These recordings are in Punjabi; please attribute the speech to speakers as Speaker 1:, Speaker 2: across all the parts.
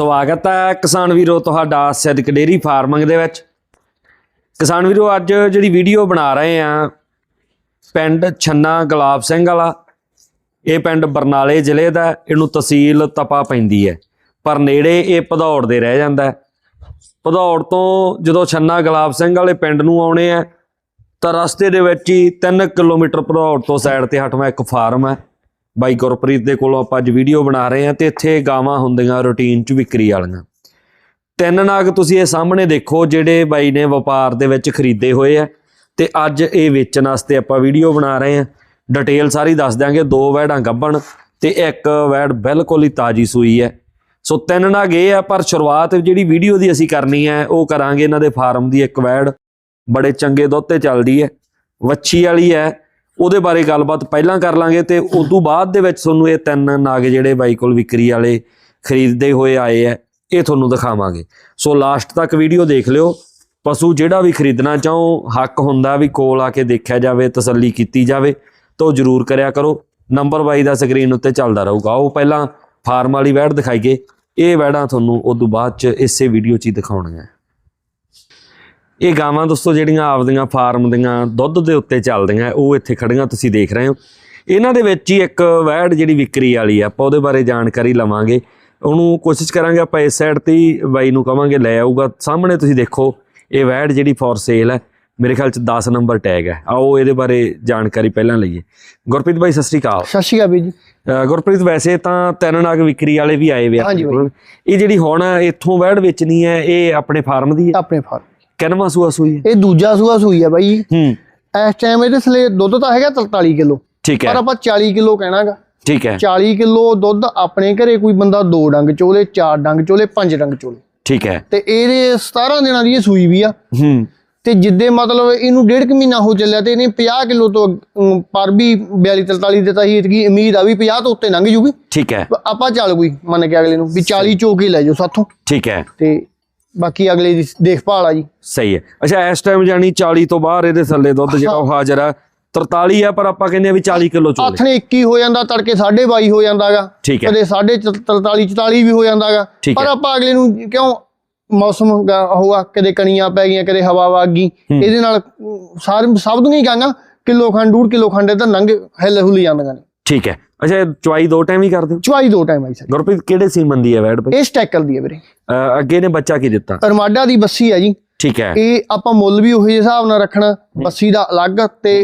Speaker 1: ਸਵਾਗਤ ਹੈ ਕਿਸਾਨ ਵੀਰੋ ਤੁਹਾਡਾ ਸਿੱਧਕ ਡੇਰੀ ਫਾਰਮਿੰਗ ਦੇ ਵਿੱਚ। ਕਿਸਾਨ ਵੀਰੋ, ਅੱਜ ਜਿਹੜੀ ਵੀਡੀਓ ਬਣਾ ਰਹੇ ਆ ਪਿੰਡ ਛੰਨਾ ਗੁਲਾਬ ਸਿੰਘ ਵਾਲਾ। ਇਹ ਪਿੰਡ ਬਰਨਾਲੇ ਜ਼ਿਲ੍ਹੇ ਦਾ ਇਹਨੂੰ ਤਹਿਸੀਲ ਤਪਾ ਪੈਂਦੀ ਹੈ, ਪਰ ਨੇੜੇ ਇਹ ਭਦੌੜ ਦੇ ਰਹਿ ਜਾਂਦਾ ਭਦੌੜ ਤੋਂ ਜਦੋਂ ਛੰਨਾ ਗੁਲਾਬ ਸਿੰਘ ਵਾਲੇ ਪਿੰਡ ਨੂੰ ਆਉਣੇ ਆ ਤਾਂ ਰਸਤੇ ਦੇ ਵਿੱਚ ਹੀ 3 ਕਿਲੋਮੀਟਰ ਭਦੌੜ ਤੋਂ ਸਾਈਡ ਤੇ ਹਟਵਾ ਇੱਕ ਫਾਰਮ ਹੈ। ਬਾਈ ਗੁਰਪ੍ਰੀਤ ਦੇ ਕੋਲੋਂ ਆਪਾਂ ਅੱਜ ਵੀਡੀਓ ਬਣਾ ਰਹੇ ਹਾਂ ਤੇ ਇੱਥੇ ਗਾਵਾਂ ਹੁੰਦੀਆਂ ਰੂਟੀਨ ਚ ਵਿਕਰੀ ਵਾਲੀਆਂ। ਤਿੰਨ ਨਾਗ ਤੁਸੀਂ ਇਹ ਸਾਹਮਣੇ ਦੇਖੋ, ਜਿਹੜੇ ਬਾਈ ਨੇ ਵਪਾਰ ਦੇ ਵਿੱਚ ਖਰੀਦੇ ਹੋਏ ਆ ਤੇ ਅੱਜ ਇਹ ਵੇਚਣ ਵਾਸਤੇ ਆਪਾਂ ਵੀਡੀਓ ਬਣਾ ਰਹੇ ਹਾਂ। ਡਿਟੇਲ ਸਾਰੀ ਦੱਸ ਦਿਆਂਗੇ, ਦੋ ਵੈੜਾਂ ਗੱਭਣ ਤੇ ਇੱਕ ਵੈੜ ਬਿਲਕੁਲ ਹੀ ਤਾਜੀ ਸੂਈ ਹੈ। ਸੋ ਤਿੰਨ ਨਾਗ ਇਹ ਆ, ਪਰ ਸ਼ੁਰੂਆਤ ਜਿਹੜੀ ਵੀਡੀਓ ਦੀ ਅਸੀਂ ਕਰਨੀ ਹੈ, ਉਹ ਕਰਾਂਗੇ ਇਹਨਾਂ ਦੇ ਫਾਰਮ ਦੀ। ਇੱਕ ਵੈੜ ਬੜੇ ਚੰਗੇ ਦੁੱਧ ਤੇ ਚੱਲਦੀ ਹੈ, ਵੱਛੀ ਵਾਲੀ ਹੈ ਉਹਦੇ ਬਾਰੇ ਗੱਲਬਾਤ ਪਹਿਲਾਂ ਕਰ ਲਾਂਗੇ ਤੇ ਉਸ ਤੋਂ ਬਾਅਦ ਦੇ ਵਿੱਚ ਤੁਹਾਨੂੰ ਇਹ ਤਿੰਨ ਨਾਗ ਜਿਹੜੇ ਬਾਈ ਕੋਲ ਵਿਕਰੀ ਵਾਲੇ ਖਰੀਦਦੇ ਹੋਏ ਆਏ ਆ, ਇਹ ਤੁਹਾਨੂੰ ਦਿਖਾਵਾਂਗੇ। ਸੋ ਲਾਸਟ ਤੱਕ ਵੀਡੀਓ ਦੇਖ ਲਿਓ। ਪਸ਼ੂ ਜਿਹੜਾ ਵੀ ਖਰੀਦਣਾ ਚਾਹੋ, ਹੱਕ ਹੁੰਦਾ ਵੀ ਕੋਲ ਆ ਕੇ ਦੇਖਿਆ ਜਾਵੇ, ਤਸੱਲੀ ਕੀਤੀ ਜਾਵੇ, ਤਾਂ ਉਹ ਜ਼ਰੂਰ ਕਰਿਆ ਕਰੋ। ਨੰਬਰ ਬਾਈ ਦਾ ਸਕਰੀਨ ਉੱਤੇ ਚੱਲਦਾ ਰਹੂਗਾ। ਉਹ ਪਹਿਲਾਂ ਫਾਰਮ ਵਾਲੀ ਵੈੜ ਦਿਖਾਈਏ। ਇਹ ਵੈੜਾਂ ਤੁਹਾਨੂੰ ਉਸ ਤੋਂ ਬਾਅਦ ਚ ਇਸੇ ਵੀਡੀਓ 'ਚ ਹੀ ਦਿਖਾਉਣੀਆਂ। ਇਹ ਗਾਵਾਂ ਦੋਸਤੋ ਜਿਹੜੀਆਂ ਆਪਦੀਆਂ ਫਾਰਮ ਦੀਆਂ ਦੁੱਧ ਦੇ ਉੱਤੇ ਚੱਲਦੀਆਂ ਉਹ ਇੱਥੇ ਖੜੀਆਂ ਤੁਸੀਂ ਦੇਖ ਰਹੇ ਹੋ। ਇਹਨਾਂ ਦੇ ਵਿੱਚ ਹੀ ਇੱਕ ਵੈੜ ਜਿਹੜੀ ਵਿਕਰੀ ਵਾਲੀ ਆ ਆਪਾਂ ਉਹਦੇ ਬਾਰੇ ਜਾਣਕਾਰੀ ਲਵਾਂਗੇ। ਉਹਨੂੰ ਕੋਸ਼ਿਸ਼ ਕਰਾਂਗੇ ਆਪਾਂ ਇਸ ਸਾਈਡ ਤੇ ਹੀ ਬਾਈ ਨੂੰ ਕਵਾਂਗੇ ਲੈ ਆਊਗਾ। ਸਾਹਮਣੇ ਤੁਸੀਂ ਦੇਖੋ ਇਹ ਵੈੜ ਜਿਹੜੀ ਫॉर ਸੇਲ ਹੈ ਮੇਰੇ ਖਿਆਲ ਚ 10 ਨੰਬਰ ਟੈਗ ਹੈ ਆਓ ਇਹਦੇ ਬਾਰੇ ਜਾਣਕਾਰੀ ਪਹਿਲਾਂ ਲਈਏ। ਗੁਰਪ੍ਰੀਤ ਬਾਈ ਸਤਿ ਸ੍ਰੀ ਅਕਾਲ।
Speaker 2: ਸਤਿ ਸ਼੍ਰੀ ਅਕਾਲ ਜੀ।
Speaker 1: ਗੁਰਪ੍ਰੀਤ ਵੈਸੇ ਤਾਂ ਤਿੰਨ ਨਾਗ ਵਿਕਰੀ ਵਾਲੇ ਵੀ ਆਏ ਵੇ। ਇਹ ਜਿਹੜੀ ਹੁਣ ਇੱਥੋਂ ਵੈੜ ਵੇਚਣੀ ਹੈ ਇਹ ਆਪਣੇ ਫਾਰਮ ਦੀ ਹੈ
Speaker 2: ਆਪਣੇ ਫਾਰਮ।
Speaker 1: ਕਿੰਨਵਾਂ ਸੂਆ ਸੂਈ ਹੈ।
Speaker 2: ਇਹ ਦੂਜਾ ਸੂਆ ਸੂਈ ਹੈ ਬਾਈ।
Speaker 1: ਹੂੰ।
Speaker 2: ਇਸ ਟਾਈਮ ਇਹਦੇ ਥਲੇ ਦੁੱਧ ਤਾਂ ਹੈਗਾ 43 ਕਿਲੋ।
Speaker 1: ਠੀਕ
Speaker 2: ਪਰ
Speaker 1: ਹੈ
Speaker 2: ਆਪਾਂ 40 ਕਿਲੋ ਕਹਿਣਾਗਾ।
Speaker 1: ਠੀਕ ਹੈ।
Speaker 2: 40 ਕਿਲੋ ਦੁੱਧ ਆਪਣੇ ਘਰੇ ਕੋਈ ਬੰਦਾ ਦੋ ਡੰਗ ਚੋਲੇ ਚਾਰ ਡੰਗ ਚੋਲੇ ਪੰਜ ਡੰਗ ਚੋਲੇ।
Speaker 1: ਠੀਕ ਹੈ।
Speaker 2: ਤੇ ਇਹਦੇ 17 ਦਿਨਾਂ ਦੀ ਇਹ ਸੂਈ ਵੀ ਆ।
Speaker 1: ਹੂੰ।
Speaker 2: ਤੇ ਜਿੱਦੇ ਮਤਲਬ ਇਹਨੂੰ ਡੇਢ ਕੁ ਮਹੀਨਾ ਹੋ ਚੱਲਿਆ ਤੇ ਇਹਨੇ 50 ਕਿਲੋ ਤੋਂ ਪਰ ਵੀ 42 43 ਦਿੱਤਾ ਸੀ ਇਤਕੀ ਉਮੀਦ ਆ ਵੀ 50 ਤੋਂ ਉੱਤੇ ਲੰਘ ਜੂਗੀ।
Speaker 1: ਠੀਕ ਹੈ।
Speaker 2: ਆਪਾਂ ਚੱਲ ਕੋਈ ਮੰਨ ਕੇ ਅਗਲੇ ਨੂੰ ਵੀ 40 ਚੋਕੇ ਲੈ ਜਾਓ ਸਾਥੋਂ।
Speaker 1: ਠੀਕ ਹੈ।
Speaker 2: ਤੇ ਬਾਕੀ ਅਗਲੇ ਦੀ ਦੇਖਭਾਲ ਆ ਜੀ।
Speaker 1: ਸਹੀ ਹੈ। ਅੱਛਾ ਇਸ ਟਾਈਮ ਜਾਨੀ 40 ਤੋਂ ਬਾਹਰ ਇਹਦੇ ਥੱਲੇ ਦੁੱਧ ਜਿਹੜਾ ਉਹ ਹਾਜ਼ਰ ਆ। 43 ਆ ਪਰ ਆਪਾਂ ਕਹਿੰਦੇ ਆ ਵੀ 40 ਕਿਲੋ ਚੋਲੇ।
Speaker 2: ਨੇ 21 ਹੋ ਜਾਂਦਾ ਤੜਕੇ 22.5 ਹੋ ਜਾਂਦਾਗਾ। ਕਦੇ 43 44 ਵੀ ਹੋ ਜਾਂਦਾਗਾ। ਪਰ। ਆਪਾਂ ਅਗਲੇ ਨੂੰ ਕਿਉਂ ਮੌਸਮ ਹੋਆ ਕਦੇ ਕਣੀਆਂ ਪੈ ਗਈਆਂ ਕਦੇ ਹਵਾ ਵਗ ਗਈ। ਇਹਦੇ ਨਾਲ ਸਾਰੇ ਸਭ ਦੀਆਂ ਹੀ ਗਾਂਗਾ ਕਿਲੋ ਖੰਡ ਕਿਲੋ ਖੰਡ ਇਹਦਾ ਨੰਗ ਹਿੱਲ ਹੁਲੀ ਜਾਂਦੀਆਂ ਨੇ।
Speaker 1: ਠੀਕ ਹੈ। ਅੱਛਾ ਇਹ ਚੁਆਈ ਦੋ ਟਾਈਮ ਹੀ ਕਰਦੇ ਹੋ?
Speaker 2: ਚੁਆਈ ਦੋ ਟਾਈਮ ਆਈ ਸਾਡੀ
Speaker 1: ਗੁਰਪ੍ਰੀਤ ਕਿਹੜੇ ਸੀਮਨ ਦੀ ਹੈ ਵੈੜ ਬਈ
Speaker 2: ਇਹ ਸਟੈਕਲ ਦੀ ਹੈ ਵੀਰੇ।
Speaker 1: ਅ, ਅੱਗੇ ਨੇ ਬੱਚਾ ਕੀ ਦਿੱਤਾ?
Speaker 2: ਅਰਮਾਡਾ ਦੀ ਬੱਸੀ ਹੈ ਜੀ।
Speaker 1: ਠੀਕ ਹੈ।
Speaker 2: ਇਹ ਆਪਾਂ ਮੁੱਲ ਵੀ ਉਹੀ ਹਿਸਾਬ ਨਾਲ ਰੱਖਣਾ ਬੱਸੀ ਦਾ ਅਲੱਗ ਤੇ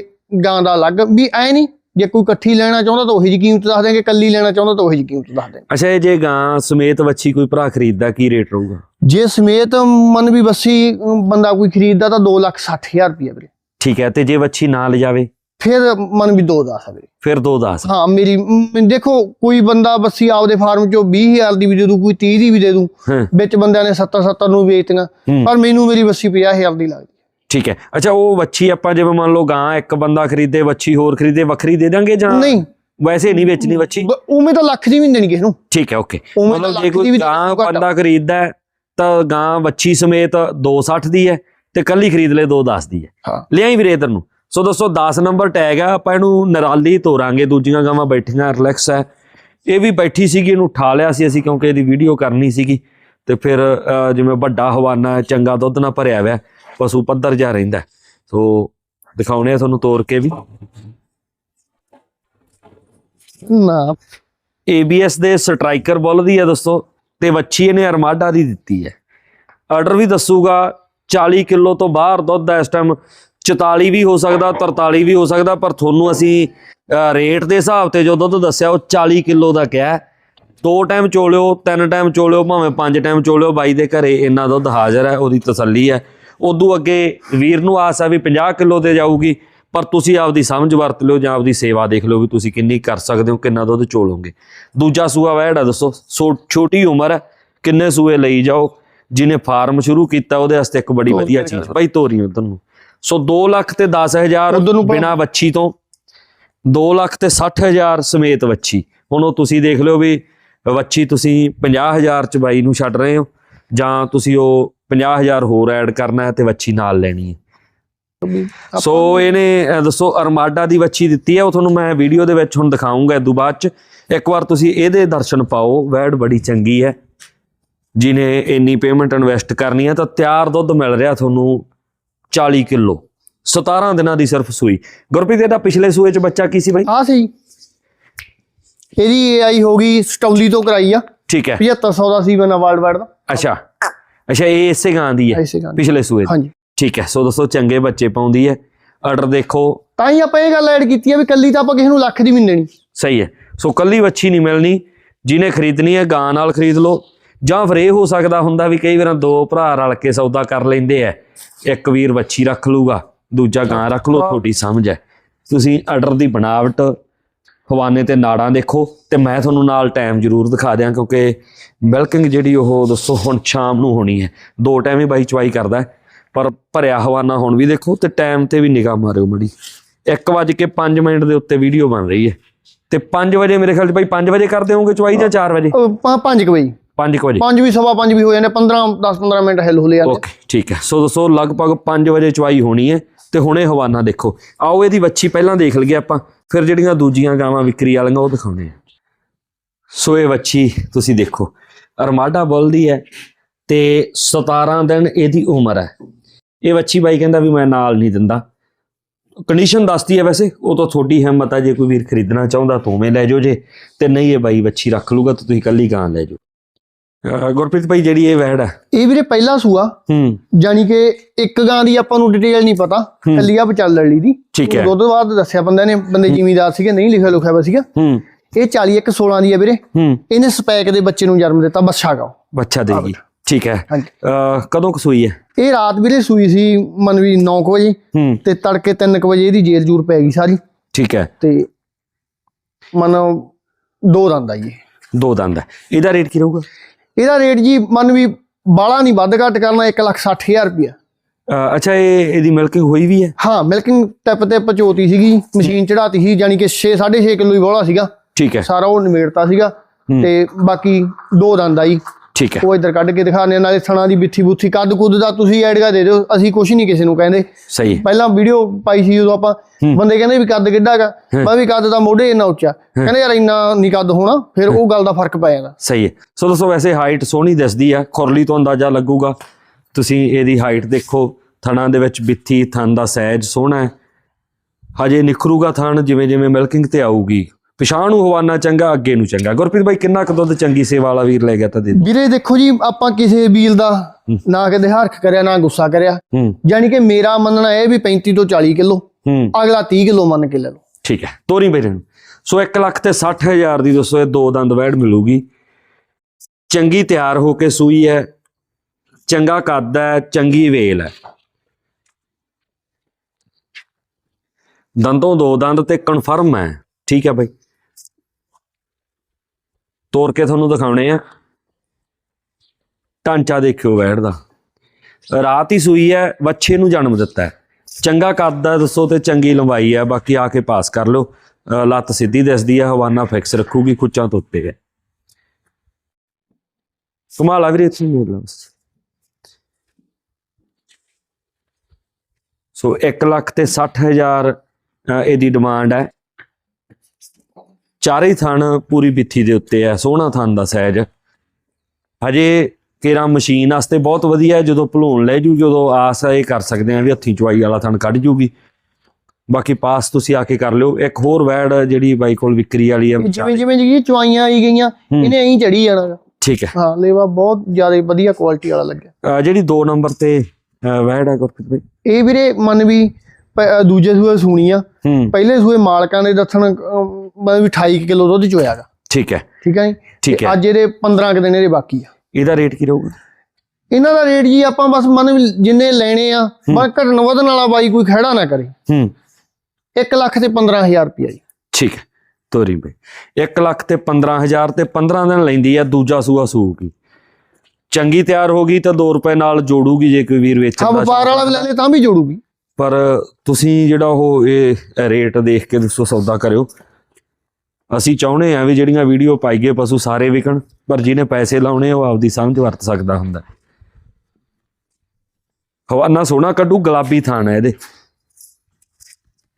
Speaker 2: ਗਾਂ ਦਾ ਅਲੱਗ। ਵੀ ਐ ਨਹੀਂ ਜੇ ਕੋਈ ਇਕੱਠੀ ਲੈਣਾ ਚਾਹੁੰਦਾ ਤਾਂ ਉਹੀ ਜੀ ਕੀਮਤ ਦੱਸ ਦੇਂਗੇ ਕੱਲੀ ਲੈਣਾ ਚਾਹੁੰਦਾ ਤਾਂ ਉਹੀ ਜੀ ਕੀਮਤ ਦੱਸ ਦੇਂਗੇ
Speaker 1: ਅੱਛਾ ਇਹ ਜੇ ਗਾਂ ਸਮੇਤ ਵੱਛੀ ਕੋਈ ਭਰਾ ਖਰੀਦਦਾ ਕੀ ਰੇਟ ਰਹੂਗਾ?
Speaker 2: ਜੇ ਸਮੇਤ ਮਨ ਵੀ ਬੱਸੀ ਅਮ, ਬੰਦਾ ਕੋਈ ਖਰੀਦਦਾ ਤਾਂ 2 ਲੱਖ 60000 ਰੁਪਏ ਵੀਰੇ।
Speaker 1: ਠੀਕ ਹੈ ਤੇ ਜੇ ਵੱਛੀ ਨਾ ਲਿਜਾਵੇ?
Speaker 2: ਫਿਰ ਮਨ ਵੀ 2 ਦੱਸ ਆ ਵੀਰੇ
Speaker 1: ਫਿਰ ਦੋ ਦੱਸ।
Speaker 2: ਹਾਂ ਮੇਰੀ ਮ, ਦੇਖੋ ਕੋਈ ਬੰਦਾ ਬੱਸੀ ਆਪਦੇ ਫਾਰਮ ਚੋਂ 20000 ਦੀ ਵੀ ਦੇ ਦੂ ਕੋਈ 30 ਦੀ ਵੀ ਦੇ ਦੂ
Speaker 1: ਹਾਂ।
Speaker 2: ਵਿੱਚ ਬੰਦਿਆਂ ਨੇ 70 70 ਨੂੰ ਵੇਚਤੀਆਂ
Speaker 1: ਹੂੰ।
Speaker 2: ਪਰ ਮੈਨੂੰ ਮੇਰੀ ਬੱਸੀ 50000 ਦੀ ਲੱਗਦੀ।
Speaker 1: ਠੀਕ ਹੈ। ਅੱਛਾ ਉਹ ਵੱਛੀ ਆਪਾਂ ਜਿਵੇਂ ਮੰਨ ਲਓ ਗਾਂ ਇੱਕ ਬੰਦਾ ਖਰੀਦੇ ਵੱਛੀ ਹੋਰ ਖਰੀਦੇ ਵੱਖਰੀ ਦੇ ਦਾਂਗੇ ਜਾਂ
Speaker 2: ਨਹੀਂ।
Speaker 1: ਵੈਸੇ ਨਹੀਂ ਵੇਚਣੀ ਵੱਛੀ?
Speaker 2: ਬ- ਉਵੇਂ ਤਾਂ ਲੱਖ ਦੀ ਵੀ ਨਹੀਂ ਦੇਣੀ ਕਿਸੇ ਨੂੰ।
Speaker 1: ਠੀਕ ਹੈ ਓਕੇ।
Speaker 2: ਉਵੇਂ ਤਾਂ
Speaker 1: ਮਤਲਬ ਜੇ
Speaker 2: ਲੱਖ ਦੀ
Speaker 1: ਕੋਈ
Speaker 2: ਵੀ
Speaker 1: ਗਾਂ
Speaker 2: ਘੱਟ ਆ।
Speaker 1: ਬੰਦਾ ਖਰੀਦਦਾ ਹੈ, ਤਾਂ ਗਾਂ ਵੱਛੀ ਸਮੇਤ 260 ਦੀ ਹੈ ਤੇ ਕੱਲੀ ਖਰੀਦ ਲੈ 210 ਦੀ ਹੈ।
Speaker 2: ਹਾਂ।
Speaker 1: ਲਿਆਈ ਵੀਰੇ ਇਧਰ ਨੂੰ। ਸੋ ਦੋਸਤੋ 10 ਨੰਬਰ ਟੈਗ ਆ ਆਪਾਂ ਇਹਨੂੰ ਨਰਾਲੀ ਤੋਰਾਂਗੇ ਦੂਜੀਆਂ ਗਾਵਾਂ ਬੈਠੀਆਂ ਰਿਲੈਕਸ ਹੈ ਇਹ ਵੀ ਬੈਠੀ ਸੀਗੀ ਇਹਨੂੰ ਉਠਾ ਲਿਆ ਸੀ ਅਸੀਂ ਕਿਉਂਕਿ ਇਹਦੀ ਵੀਡੀਓ ਕਰਨੀ ਸੀਗੀ। ਤੇ ਫਿਰ ਜਿਵੇਂ ਵੱਡਾ ਹਵਾਨਾ ਹੈ, ਚੰਗਾ ਦੁੱਧ ਨਾਲ ਭਰਿਆ ਹੋਇਆ ਪਸ਼ੂ ਪੱਧਰ ਜਾ ਰਹਿੰਦਾ। ਸੋ ਦਿਖਾਉਣੇ ਆ ਤੁਹਾਨੂੰ ਤੋਰ ਕੇ ਵੀ।
Speaker 2: ਨਾ।
Speaker 1: ABS ਦੇ ਸਟ੍ਰਾਈਕਰ ਬੁੱਲ ਦੀ ਹੈ ਦੋਸਤੋ ਤੇ ਵੱਛੀ ਇਹਨੇ ਅਰਮਾਡਾ ਦੀ ਦਿੱਤੀ ਹੈ। ਆਰਡਰ ਵੀ ਦੱਸੂਗਾ 40 ਕਿਲੋ ਤੋਂ ਬਾਹਰ ਦੁੱਧ ਹੈ ਇਸ ਟਾਈਮ 44 ਵੀ ਹੋ ਸਕਦਾ 43 ਵੀ ਹੋ ਸਕਦਾ ਪਰ ਤੁਹਾਨੂੰ ਅਸੀਂ ਰੇਟ ਦੇ ਹਿਸਾਬ ਤੇ ਜੋ ਦੁੱਧ ਦੱਸਿਆ ਉਹ 40 ਕਿਲੋ ਦਾ ਕਿਹਾ। ਦੋ ਟਾਈਮ ਚੋਲਿਓ ਤਿੰਨ ਟਾਈਮ ਚੋਲਿਓ ਭਾਵੇਂ ਪੰਜ ਟਾਈਮ ਚੋਲਿਓ ਬਾਈ ਦੇ ਘਰੇ ਇੰਨਾ ਦੁੱਧ ਹਾਜ਼ਰ ਹੈ ਉਹਦੀ ਤਸੱਲੀ ਹੈ। ਉਦੋਂ ਅੱਗੇ ਵੀਰ ਨੂੰ ਆਸ ਹੈ ਵੀ 50 ਕਿਲੋ ਤੇ ਜਾਊਗੀ ਪਰ ਤੁਸੀਂ ਆਪਦੀ ਸਮਝ ਵਰਤ ਲਿਓ ਜਾਂ ਆਪਦੀ ਸੇਵਾ ਦੇਖ ਲਿਓ ਵੀ ਤੁਸੀਂ ਕਿੰਨੀ ਕਰ ਸਕਦੇ ਹੋ ਕਿੰਨਾ ਦੁੱਧ ਚੋਲੋਗੇ। ਦੂਜਾ ਸੂਆ ਵੈੜਾ ਦੱਸੋ ਸੋ ਛੋਟੀ ਉਮਰ ਹੈ ਕਿੰਨੇ ਸੂਏ ਲਈ ਜਾਓ ਜਿਹਨੇ ਫਾਰਮ ਸ਼ੁਰੂ ਕੀਤਾ ਉਹਦੇ ਵਾਸਤੇ ਇੱਕ ਬੜੀ ਵਧੀਆ ਚੀਜ਼ ਭਾਈ ਤੋਰੀ ਉਧਰ ਨੂੰ। ਸੋ 2 ਲੱਖ ਤੇ 10000
Speaker 2: ਉੱਧਰ ਨੂੰ ਭਾਵੇਂ-
Speaker 1: ਬਿਨਾ ਵੱਛੀ ਤੋਂ 2 ਲੱਖ ਤੇ 60000 ਸਮੇਤ ਵੱਛੀ। ਹੁਣ ਉਹ ਤੁਸੀਂ ਦੇਖ ਲਿਓ ਵੀ ਵੱਛੀ ਤੁਸੀਂ 50000 ਚ ਬਾਈ ਨੂੰ ਛੱਡ ਰਹੇ ਹੋ ਜਾਂ ਤੁਸੀਂ ਉਹ 50000 ਹੋਰ ਐਡ ਕਰਨਾ ਹੈ ਤੇ ਵੱਛੀ ਨਾਲ ਲੈਣੀ ਹੈ। ਸੋ ਇਹਨੇ ਦੱਸੋ ਅਰਮਾਡਾ ਦੀ ਵੱਛੀ ਦਿੱਤੀ ਹੈ ਉਹ ਤੁਹਾਨੂੰ ਮੈਂ ਵੀਡੀਓ ਦੇ ਵਿੱਚ ਹੁਣ ਦਿਖਾਉਂਗਾ ਇਦੋਂ ਬਾਅਦ ਚ। ਇੱਕ ਵਾਰ ਤੁਸੀਂ ਇਹਦੇ ਦਰਸ਼ਨ ਪਾਓ ਵੈੜ ਬੜੀ ਚੰਗੀ ਹੈ। ਜਿਨੇ ਇੰਨੀ ਪੇਮੈਂਟ ਇਨਵੈਸਟ ਕਰਨੀ ਹੈ ਤਾਂ ਤਿਆਰ ਦੁੱਧ ਮਿਲ ਰਿਹਾ ਤੁਹਾਨੂੰ 40 ਕਿਲੋ। 17 ਦਿਨਾਂ ਦੀ ਸਿਰਫ ਸੂਈ। ਗੁਰਪ੍ਰੀਤ ਇਹਦਾ ਪਿਛਲੇ ਸੂਏ ਚ ਬੱਚਾ ਕੀ ਸੀ ਬਾਈ?
Speaker 2: ਆ ਸਹੀ ਇਹਦੀ ਏਆਈ ਹੋ ਗਈ ਸਟੌਲੀ ਤੋਂ ਕਰਾਈ ਆ।
Speaker 1: ਠੀਕ ਹੈ।
Speaker 2: 7500 ਦਾ ਸੀ ਬਣਾ ਵਰਲਡ ਵਾਈਡ ਦਾ।
Speaker 1: ਅੱਛਾ। ਅੱਛਾ ਇਹ ਇਸੇ ਗਾਂ ਦੀ ਹੈ ਪਿਛਲੇ ਸੂਏ।
Speaker 2: ਹਾਂਜੀ।
Speaker 1: ਠੀਕ ਹੈ ਸੋ ਦੋਸਤੋ ਚੰਗੇ ਬੱਚੇ ਪਾਉਂਦੀ ਹੈ। ਆਰਡਰ ਦੇਖੋ।
Speaker 2: ਤਾਂ ਹੀ ਆਪਾਂ ਇਹ ਗੱਲ ਐਡ ਕੀਤੀ ਆ ਵੀ ਕੱਲੀ ਤਾਂ ਆਪਾਂ ਕਿਸੇ ਨੂੰ ਲੱਖ ਦੀ ਵੀ ਦੇਣੀ।
Speaker 1: ਸਹੀ ਹੈ। ਸੋ ਕੱਲੀ ਵੱਛੀ ਨਹੀਂ ਮਿਲਣੀ। ਜਿਹਨੇ ਖਰੀਦਣੀ ਹੈ ਗਾਂ ਨਾਲ ਖਰੀਦ ਲਓ। ਜਾਂ ਫਿਰ ਇਹ ਹੋ ਸਕਦਾ ਹੁੰਦਾ ਵੀ ਕਈ ਵਾਰਾਂ ਦੋ ਭਰਾ ਰਲ ਕੇ ਸੌਦਾ ਕਰ ਲੈਂਦੇ ਆ। ਇੱਕ ਵੀਰ ਵੱਛੀ ਰੱਖ ਲੂਗਾ ਦੂਜਾ ਗਾਂ ਰੱਖ ਲਓ ਤੁਹਾਡੀ ਸਮਝ ਹੈ। ਤੁਸੀਂ ਆਰਡਰ ਦੀ ਬਣਾਵਟ ਹਵਾਨੇ ਤੇ ਨਾੜਾਂ ਦੇਖੋ ਤੇ ਮੈਂ ਤੁਹਾਨੂੰ ਨਾਲ ਟਾਈਮ ਜ਼ਰੂਰ ਦਿਖਾ ਦਿਆਂ ਕਿਉਂਕਿ ਮਿਲਕਿੰਗ ਜਿਹੜੀ ਉਹ ਦੱਸੋ ਹੁਣ ਸ਼ਾਮ ਨੂੰ ਹੋਣੀ ਹੈ। ਦੋ ਟਾਈਮ ਹੀ ਬਾਈ ਚਵਾਈ ਕਰਦਾ ਪਰ ਭਰਿਆ ਹਵਾਨਾ ਹੁਣ ਵੀ ਦੇਖੋ ਤੇ ਟਾਈਮ ਤੇ ਵੀ ਨਿਗਾਹ ਮਾਰਿਓ ਮੜੀ। 1:05 ਮਿੰਟ ਦੇ ਉੱਤੇ ਵੀਡੀਓ ਬਣ ਰਹੀ ਹੈ। ਤੇ 5 ਵਜੇ ਮੇਰੇ ਖਿਆਲ ਚ ਬਾਈ 5 ਵਜੇ ਕਰ ਦਿਓਗੇ ਚਵਾਈ ਜਾਂ 4 ਵਜੇ?
Speaker 2: 5 ਵਜੇ।
Speaker 1: 5 ਵਜੇ।
Speaker 2: 5 ਵੀ ਸਵਾ 5 ਵੀ ਹੋ ਜਾਂਦੇ 15 10 15 ਮਿੰਟ ਹਿੱਲ ਹੁਲੇ ਜਾਂਦੇ।
Speaker 1: ਓਕੇ ਠੀਕ ਹੈ। ਸੋ ਦੋਸਤੋ ਲਗਭਗ 5 ਵਜੇ ਚਵਾਈ ਹੋਣੀ ਹੈ ਤੇ ਹੁਣੇ ਹਵਾਨਾ ਦੇਖੋ। ਆਓ ਇਹਦੀ ਵੱਛੀ ਪਹਿਲਾਂ ਦੇਖ ਲਈਏ ਆਪਾਂ ਫਿਰ ਜਿਹੜੀਆਂ ਦੂਜੀਆਂ ਗਾਵਾਂ ਵਿਕਰੀ ਵਾਲੀਆਂ ਉਹ ਦਿਖਾਉਣੇ ਆ ਸੋ ਇਹ ਵੱਛੀ ਤੁਸੀਂ ਦੇਖੋ ਅਰਮਾਡਾ ਬੁੱਲ ਦੀ ਹੈ ਤੇ 17 ਦਿਨ ਇਹਦੀ ਉਮਰ ਹੈ। ਇਹ ਵੱਛੀ ਬਾਈ ਕਹਿੰਦਾ ਵੀ ਮੈਂ ਨਾਲ ਨਹੀਂ ਦਿੰਦਾ। ਕੰਡੀਸ਼ਨ ਦੱਸਦੀ ਹੈ ਵੈਸੇ ਉਹ ਤਾਂ ਤੁਹਾਡੀ ਹਿੰਮਤ ਆ ਜੇ ਕੋਈ ਵੀਰ ਖਰੀਦਣਾ ਚਾਹੁੰਦਾ ਤਾਂ ਉਵੇਂ ਲੈ ਜਾਓ ਜੇ ਤੇ ਨਹੀਂ ਇਹ ਬਾਈ ਵੱਛੀ ਰੱਖ ਲੂਗਾ ਤਾਂ ਤੁਸੀਂ ਕੱਲੀ ਗਾਂ ਲੈ ਜਾਓ। ਗੁਰਪ੍ਰੀਤ ਭਾਈ ਜਿਹੜੀ ਇਹ ਵੈੜ ਹੈ।
Speaker 2: ਇਹ ਵੀਰੇ ਪਹਿਲਾ ਸੂਆ।
Speaker 1: ਹੂੰ।
Speaker 2: ਜਾਨੀ ਕਿ ਇੱਕ ਗਾਂ ਦੀ ਆਪਾਂ ਨੂੰ ਡਿਟੇਲ ਨਹੀਂ ਪਤਾ। ਕੱਲੀ ਆ ਵਿਚਾਲ ਲਈ ਦੀ।
Speaker 1: ਠੀਕ ਹੈ।
Speaker 2: ਦੁੱਧ ਬਾਅਦ ਦੱਸਿਆ ਬੰਦੇ ਨੇ ਬੰਦੇ ਜ਼ਿਮੀਦਾਰ ਸੀਗੇ ਨਹੀਂ ਲਿਖਿਆ ਲੁਖਿਆ ਵਾ ਸੀਗਾ।
Speaker 1: ਹੂੰ।
Speaker 2: ਇਹ 40 ਇੱਕ 16 ਦੀ ਹੈ ਵੀਰੇ।
Speaker 1: ਹੂੰ।
Speaker 2: ਇਹਨੇ ਸਪੈਕ ਦੇ ਬੱਚੇ ਨੂੰ ਜਨਮ ਦਿੱਤਾ ਬੱਚਾ ਗਾ
Speaker 1: ਬੱਚਾ ਦੇਗੀ ਠੀਕ ਹੈ। ਕਦੋਂ ਕੁ ਸੂਈ ਹੈ?
Speaker 2: ਇਹ ਰਾਤ ਵੀਰੇ ਸੂਈ ਸੀ ਮਨਵੀ 9 ਵਜੇ। ਤੇ ਤੜਕੇ 3 ਵਜੇ ਇਹਦੀ ਜੇਰ ਜੂਰ ਪੈ ਗਈ ਸਾਰੀ।
Speaker 1: ਠੀਕ ਹੈ।
Speaker 2: ਤੇ ਮਨ ਦੋ ਦੰਦ ਇਹ।
Speaker 1: ਦੋ ਦੰਦ ਹੈ। ਇਹਦਾ ਰੇਟ ਕੀ ਰਹੂਗਾ?
Speaker 2: ਇਹਦਾ ਰੇਟ ਜੀ ਮਨ ਵੀ ਬਾਲਾ ਨਹੀਂ ਵੱਧ ਘੱਟ ਕਰਨਾ 160000 ਰੁਪਇਆ।
Speaker 1: ਅੱਛਾ ਇਹ ਇਹਦੀ ਮਿਲਕਿੰਗ ਹੋਈ ਵੀ ਹੈ?
Speaker 2: ਹਾਂ ਮਿਲਕਿੰਗ ਟਿਪ ਤੇ ਪਚੋਤੀ ਸੀਗੀ ਮਸ਼ੀਨ ਚੜਾਤੀ ਸੀ ਜਾਨੀ ਕਿ 6 6.5 ਕਿਲੋ ਹੀ ਬੋਲਾ ਸੀਗਾ।
Speaker 1: ਠੀਕ ਹੈ।
Speaker 2: ਸਾਰਾ ਉਹ ਨਿਮੇੜਤਾ ਸੀਗਾ। ਤੇ ਬਾਕੀ ਦੋ ਦੰਦ ਆਈ।
Speaker 1: ਠੀਕ ਹੈ।
Speaker 2: ਉਹ ਇੱਧਰ ਕੱਢ ਕੇ ਦਿਖਾਣੇ ਨਾਲੇ ਥਣਾ ਦੀ ਬਿੱਥੀ ਬੁੱਥੀ ਕੱਦ ਕੁੱਦ ਦਾ ਤੁਸੀਂ ਐਡਗਾ ਦੇ ਦਿਓ ਅਸੀਂ ਕੁਝ ਨਹੀਂ ਕਿਸੇ ਨੂੰ ਕਹਿੰਦੇ।
Speaker 1: ਸਹੀ
Speaker 2: ਪਹਿਲਾਂ ਵੀਡੀਓ ਪਾਈ ਸੀ ਜਦੋਂ ਆਪਾਂ ਬੰਦੇ ਕਹਿੰਦੇ ਵੀ ਕੱਦ ਕਿੱਡਾ ਹੈਗਾ ਮੈਂ ਵੀ ਕੱਦ ਦਾ ਮੋਢੇ ਇੰਨਾ ਉੱਚਾ। ਕਹਿੰਦੇ ਯਾਰ ਇੰਨਾ ਨਹੀਂ ਕੱਦ ਹੋਣਾ ਫਿਰ ਉਹ ਗੱਲ ਦਾ ਫ਼ਰਕ ਪੈ ਜਾਂਦਾ।
Speaker 1: ਸਹੀ ਹੈ। ਸੋ ਦੋਸਤੋ ਵੈਸੇ ਹਾਈਟ ਸੋਹਣੀ ਦਿਸਦੀ ਆ ਖੁਰਲੀ ਤੋਂ ਅੰਦਾਜ਼ਾ ਲੱਗੂਗਾ। ਤੁਸੀਂ ਇਹਦੀ ਹਾਈਟ ਦੇਖੋ ਥਣਾਂ ਦੇ ਵਿੱਚ ਬਿੱਥੀ ਥਣ ਦਾ ਸਾਈਜ਼ ਸੋਹਣਾ ਹੈ। ਹਜੇ ਨਿਖਰੂਗਾ ਥਣ ਜਿਵੇਂ ਜਿਵੇਂ ਮਿਲਕਿੰਗ ਤੇ ਆਊਗੀ। ਪਿਛਾਂ ਨੂੰ ਹਵਾਨਾ ਚੰਗਾ ਅੱਗੇ ਨੂੰ ਚੰਗਾ। ਗੁਰਪ੍ਰੀਤ ਬਾਈ ਕਿੰਨਾ ਕੁ ਦੁੱਧ ਚੰਗੀ ਸੇਵਾ ਵਾਲਾ ਵੀਰ ਲੈ ਗਿਆ ਤਾਂ ਦੇ।
Speaker 2: ਵੀਰੇ ਦੇਖੋ ਜੀ ਆਪਾਂ ਕਿਸੇ ਵੀਲ ਦਾ ਨਾ ਕਦੇ ਹਰਖ ਕਰਿਆ ਨਾ ਗੁੱਸਾ ਕਰਿਆ। ਯਾਨੀ ਕਿ ਮੇਰਾ ਮੰਨਣਾ ਇਹ ਵੀ 35 ਤੋਂ 40 ਕਿਲੋ ਅਗਲਾ 30 ਕਿਲੋ ਮੰਨ ਕੇ ਲੈ ਲਓ।
Speaker 1: ਠੀਕ ਹੈ ਤੋਰੀ ਬੇਰੇ ਨੂੰ ਸੋ 1 ਲੱਖ ਤੇ 60 ਹਜ਼ਾਰ ਦੀ ਦੋਸਤੋ ਇਹ ਦੋ ਦੰਦ ਵੈੜ ਮਿਲੂਗੀ। ਚੰਗੀ ਤਿਆਰ ਹੋ ਕੇ ਸੂਈ ਹੈ ਚੰਗਾ ਕੱਦ ਹੈ ਚੰਗੀ ਵੇਲ ਹੈ। ਦੰਦੋਂ ਦੋ ਦੰਦ ਤੇ ਕਨਫਰਮ ਹੈ। ਠੀਕ ਹੈ ਬਾਈ। ਤੋਰ ਕੇ ਤੁਹਾਨੂੰ ਦਿਖਾਉਣੇ ਆ। ਢਾਂਚਾ ਦੇਖਿਓ ਵੈੜ ਦਾ। ਰਾਤ ਹੀ ਸੂਈ ਹੈ, ਵੱਛੇ ਨੂੰ ਜਨਮ ਦਿੱਤਾ ਹੈ। ਚੰਗਾ ਕੱਦ ਹੈ, ਦੱਸੋ ਤੇ ਚੰਗੀ ਲੰਬਾਈ ਹੈ, ਬਾਕੀ ਆ ਕੇ ਪਾਸ ਕਰ ਲਓ। ਲੱਤ ਸਿੱਧੀ ਦਿਸਦੀ ਹੈ, ਹਵਾਨਾ ਫਿਕਸ ਰੱਖੂਗੀ ਕੁੱਚਾਂ ਤੋਂ ਉੱਤੇ ਹੈ। ਕਮਾਲ ਆ ਵੀਰੇ, ਇੱਥੇ ਮੋੜ ਲਾ ਸੋ 1 ਲੱਖ ਤੇ 60000 ਇਹਦੀ ਡਿਮਾਂਡ ਹੈ। ਚਾਰੇ ਥਣ ਪੂਰੀ ਬਿੱਥੀ ਦੇ ਉੱਤੇ ਹੈ ਸੋਹਣਾ ਥਣ ਦਾ ਸਾਈਜ਼ ਹਜੇ ਕੇਰਾ ਮਸ਼ੀਨ ਵਾਸਤੇ ਬਹੁਤ ਵਧੀਆ ਜਦੋਂ ਭਲੂਣ ਲੈ ਜੂ ਜਦੋਂ ਆਸ ਇਹ ਕਰ ਸਕਦੇ ਆ ਵੀ ਹੱਥੀਂ ਚੁਆਈ ਵਾਲਾ ਥਣ ਕੱਢ ਜੂਗੀ। ਬਾਕੀ ਪਾਸ ਤੁਸੀਂ ਆ ਕੇ ਕਰ ਲਿਓ ਇੱਕ ਹੋਰ ਵੈੜ ਜਿਹੜੀ ਬਾਈ ਕੋਲ ਵਿਕਰੀ ਵਾਲੀ ਹੈ।
Speaker 2: ਜਿਵੇਂ ਜਿਵੇਂ ਜੀ ਚੁਆਈਆਂ ਆਈ ਗਈਆਂ ਇਹਨੇ ਐਂ ਚੜੀ ਜਾਣਾ।
Speaker 1: ਠੀਕ ਹੈ।
Speaker 2: ਹਾਂ ਲੇਵਾ ਬਹੁਤ ਜ਼ਿਆਦਾ ਵਧੀਆ ਕੁਆਲਿਟੀ ਵਾਲਾ ਲੱਗਿਆ।
Speaker 1: ਜਿਹੜੀ 2 ਨੰਬਰ ਤੇ ਵੈੜ ਹੈ ਗੁਰਪ੍ਰੀਤ ਬਾਈ।
Speaker 2: ਇਹ ਵੀਰੇ ਮਨ ਵੀ ਦੂਜੇ ਸੂਏ ਸੂਣੀ ਆ। ਪਹਿਲੇ ਸੂਏ ਮਾਲਕਾਂ ਦੇ ਦੱਸਣ 28 ਕਿਲੋ ਦੁੱਧ ਚੋਇਆਗਾ।
Speaker 1: ਠੀਕ ਹੈ।
Speaker 2: ਠੀਕ ਹੈ ਜੀ?
Speaker 1: ਠੀਕ ਹੈ।
Speaker 2: ਅੱਜ ਇਹਦੇ 15 ਕੁ ਦਿਨ ਇਹਦੇ ਬਾਕੀ ਆ।
Speaker 1: ਇਹਦਾ ਰੇਟ ਕੀ ਰਹੂਗਾ?
Speaker 2: ਇਹਨਾਂ ਦਾ ਰੇਟ ਜੀ ਆਪਾਂ ਬਸ ਮਨ ਜਿੰਨੇ ਲੈਣੇ ਆ ਬਸ ਘਟਣ ਵਧਣ ਵਾਲਾ ਬਾਈ ਕੋਈ ਖੜਾ ਨਾ ਕਰੇ।
Speaker 1: ਹੂੰ।
Speaker 2: 1 ਲੱਖ ਤੇ 15000 ਰੁਪਇਆ ਜੀ।
Speaker 1: ਠੀਕ ਹੈ। ਤੋਰੀ ਬਾਈ। 1 ਲੱਖ ਤੇ 15000 ਤੇ 15 ਦਿਨ ਲੈਂਦੀ ਆ ਦੂਜਾ ਸੂਆ ਸੂਗੀ। ਚੰਗੀ ਤਿਆਰ ਹੋ ਗਈ ਤਾਂ 2 ਰੁਪਏ ਨਾਲ ਜੋੜੂਗੀ ਜੇ ਕੋਈ ਵੀਰ
Speaker 2: ਹਾਂ
Speaker 1: ਵੇਚਦਾ
Speaker 2: ਵਪਾਰ ਵਾਲਾ ਵੀ ਲੈ ਲੇ ਤਾਂ ਵੀ ਜੋੜੂਗੀ।
Speaker 1: ਪਰ ਤੁਸੀਂ ਜਿਹੜਾ ਉਹ ਇਹ ਰੇਟ ਦੇਖ ਕੇ ਦੱਸੋ ਸੌਦਾ ਕਰਿਓ। ਅਸੀਂ ਚਾਹੁੰਦੇ ਆ ਵੀ ਜਿਹੜੀਆਂ ਵੀਡੀਓ ਪਾਈਏ ਪਸ਼ੂ ਸਾਰੇ ਵਿਕਣ ਪਰ ਜਿਹਨੇ ਪੈਸੇ ਲਾਉਣੇ ਉਹ ਆਪਦੀ ਸਮਝ ਵਰਤ ਸਕਦਾ ਹੁੰਦਾ। ਹਵਾਨਾ ਸੋਹਣਾ ਕੱਢੂ ਗੁਲਾਬੀ ਥਾਨ ਹੈ ਇਹਦੇ।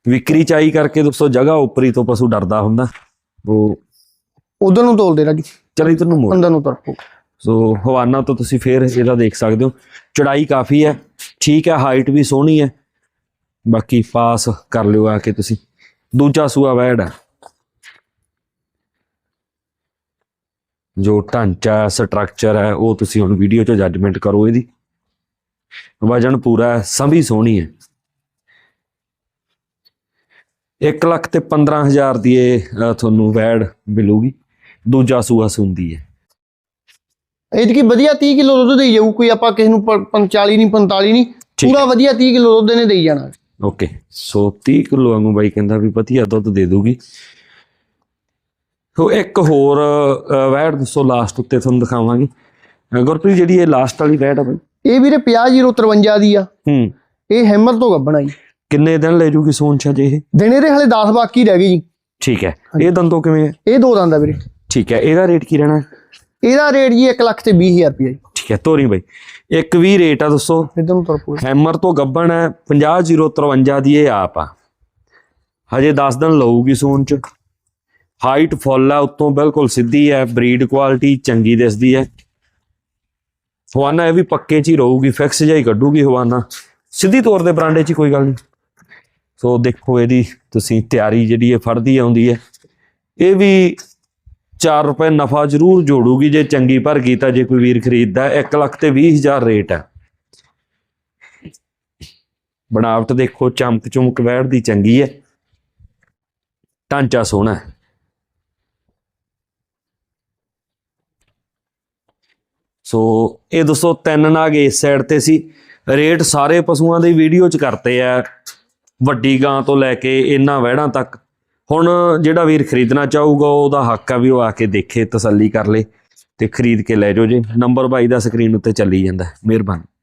Speaker 1: ਵਿਕਰੀ ਚਾਈ ਕਰਕੇ ਦੋਸਤੋ ਜਗ੍ਹਾ ਉੱਪਰੀ ਤੋਂ ਪਸ਼ੂ ਡਰਦਾ ਹੁੰਦਾ। ਉਹ
Speaker 2: ਉਧਰ ਨੂੰ ਤੋਲ ਦੇ ਰਾਜੀ।
Speaker 1: ਚਲ ਇਧਰ ਨੂੰ ਮੋੜ।
Speaker 2: ਅੰਦਰ ਨੂੰ ਤਰਫੋ
Speaker 1: ਸੋ ਹਵਾਨਾ ਤੋਂ ਤੁਸੀਂ ਫੇਰ ਇਹਦਾ ਦੇਖ ਸਕਦੇ ਹੋ। ਚੜਾਈ ਕਾਫੀ ਹੈ ਠੀਕ ਹੈ ਹਾਈਟ ਵੀ ਸੋਹਣੀ ਹੈ। ਬਾਕੀ ਪਾਸ ਕਰ ਲਿਓ ਆ ਕੇ ਤੁਸੀਂ। ਦੂਜਾ ਸੂਆ ਵੈੜ ਹੈ ਜੋ ਢਾਂਚਾ ਸਟਰਕਚਰ ਹੈ ਉਹ ਤੁਸੀਂ ਹੁਣ ਵੀਡੀਓ 'ਚ ਜੱਜਮੈਂਟ ਕਰੋ ਇਹਦੀ। ਵਜਨ ਪੂਰਾ ਸੰਭੀ ਸੋਹਣੀ ਹੈ। 1 ਲੱਖ ਤੇ 15000 ਦੀ ਇਹ ਤੁਹਾਨੂੰ ਵੈੜ ਮਿਲੂਗੀ। ਦੂਜਾ ਸੂਆ ਸੁੰਦੀ ਹੈ।
Speaker 2: ਇਹਦੇ ਕੀ ਵਧੀਆ 30 ਕਿਲੋ ਦੁੱਧ ਦੇਈ ਜਾਊ ਕੋਈ ਆਪਾਂ ਕਿਸੇ ਨੂੰ ਪ- 45 ਨਹੀਂ 45 ਨਹੀਂ ਪੂਰਾ ਵਧੀਆ 30 ਕਿਲੋ ਦੁੱਧ ਇਹਨੇ ਦੇਈ ਜਾਣਾ।
Speaker 1: ਓਕੇ ਸੋ 30 ਕਿਲੋ ਵਾਂਗੂ ਬਾਈ ਕਹਿੰਦਾ ਵੀ ਵਧੀਆ ਦੁੱਧ ਦੇ ਦੂਗੀ। ਸੋ ਇੱਕ ਹੋਰ ਵੈੜ ਦੱਸੋ ਲਾਸਟ ਉੱਤੇ ਤੁਹਾਨੂੰ ਦਿਖਾਵਾਂਗੇ। ਗੁਰਪ੍ਰੀਤ ਜਿਹੜੀ ਇਹ ਲਾਸਟ ਵਾਲੀ ਵੈੜ ਆ ਬਾਈ।
Speaker 2: ਇਹ ਵੀਰੇ 50053 ਦੀ ਆ।
Speaker 1: ਹੂੰ।
Speaker 2: ਇਹ ਹੈਮਰ ਤੋਂ ਗੱਬਣਾ ਜੀ।
Speaker 1: ਕਿੰਨੇ ਦਿਨ ਲੈ ਜੂਗੀ ਸੋਨ ਚ ਜੇ ਇਹ?
Speaker 2: ਦਿਨੇ ਦੇ ਹਲੇ 10 ਬਾਕੀ ਰਹਿ ਗਏ ਜੀ।
Speaker 1: ਠੀਕ ਹੈ। ਇਹ ਦੰਦੋਂ ਕਿਵੇਂ ਹੈ
Speaker 2: ਇਹ ਦੋ ਦੰਦ ਆ ਵੀਰੇ।
Speaker 1: ਠੀਕ ਹੈ। ਇਹਦਾ ਰੇਟ ਕੀ ਰਹਿਣਾ?
Speaker 2: ਇਹਦਾ ਰੇਟ ਜੀ 1 ਲੱਖ ਤੇ 20000 ਰੁਪਏ ਜੀ।
Speaker 1: ਠੀਕ ਹੈ ਤੋਰੀ ਬਾਈ। ਇੱਕ ਵੀ ਰੇਟ ਆ ਦੱਸੋ।
Speaker 2: ਇਦਾਂ ਨੂੰ ਤੁਰ ਪੂਰਾ
Speaker 1: ਹੈਮਰ ਤੋਂ ਗੱਬਣ ਹੈ 50053 ਦੀ ਇਹ ਆਪ ਆ। ਹਜੇ 10 ਦਿਨ ਲਊਗੀ ਸੋਨ ਚ। ਹਾਈਟ ਫੁੱਲ ਆ, ਉੱਤੋਂ ਬਿਲਕੁਲ ਸਿੱਧੀ ਹੈ, ਬਰੀਡ ਕੁਆਲਿਟੀ ਚੰਗੀ ਦਿਸਦੀ ਹੈ। ਹਵਾਨਾ ਇਹ ਵੀ ਪੱਕੇ ਚ ਹੀ ਰਹੂਗੀ ਫਿਕਸ ਜਿਹਾ ਹੀ ਕੱਢੂਗੀ ਹਵਾਨਾ। ਸਿੱਧੀ ਤੌਰ ਤੇ ਬਰਾਂਡੇ ਚ ਹੀ ਕੋਈ ਗੱਲ ਨਹੀਂ। ਸੋ ਦੇਖੋ ਇਹਦੀ ਤੁਸੀਂ ਤਿਆਰੀ ਜਿਹੜੀ ਇਹ ਫੜਦੀ ਆਉਂਦੀ ਹੈ। ਇਹ ਵੀ 4 ਰੁਪਏ ਨਫਾ ਜ਼ਰੂਰ ਜੋੜੂਗੀ ਜੇ ਚੰਗੀ ਭਰ ਗਈ ਤਾਂ, ਜੇ ਕੋਈ ਵੀਰ ਖਰੀਦਦਾ 1 ਲੱਖ ਤੇ 20000 ਰੇਟ ਹੈ। ਬਣਾਵਟ ਦੇਖੋ ਚਮਕ ਚਮਕ ਵੈੜ ਦੀ ਚੰਗੀ ਹੈ। ਢਾਂਚਾ ਸੋਹਣਾ ਹੈ। ਸੋ ਇਹ ਦੋਸਤੋ ਤਿੰਨ ਨਾਗ ਇਸ ਸਾਈਡ ਤੇ ਸੀ। ਰੇਟ ਸਾਰੇ ਪਸ਼ੂਆਂ ਦੇ ਵੀਡੀਓ ਚ ਕਰਤੇ ਆ। ਵੱਡੀ ਗਾਂ ਤੋਂ ਲੈ ਕੇ ਇਹਨਾਂ ਵਹਿੜਾਂ ਤੱਕ। ਹੁਣ ਜਿਹੜਾ ਵੀਰ ਖਰੀਦਣਾ ਚਾਹੂਗਾ, ਉਹਦਾ ਹੱਕ ਆ ਵੀ ਉਹ ਆ ਕੇ ਦੇਖੇ, ਤਸੱਲੀ ਕਰ ਲੇ ਤੇ ਖਰੀਦ ਕੇ ਲੈ ਜਾਓ ਜੇ। ਨੰਬਰ ਬਾਈ ਦਾ ਸਕਰੀਨ ਉੱਤੇ ਚੱਲੀ ਜਾਂਦਾ। ਮਿਹਰਬਾਨੀ।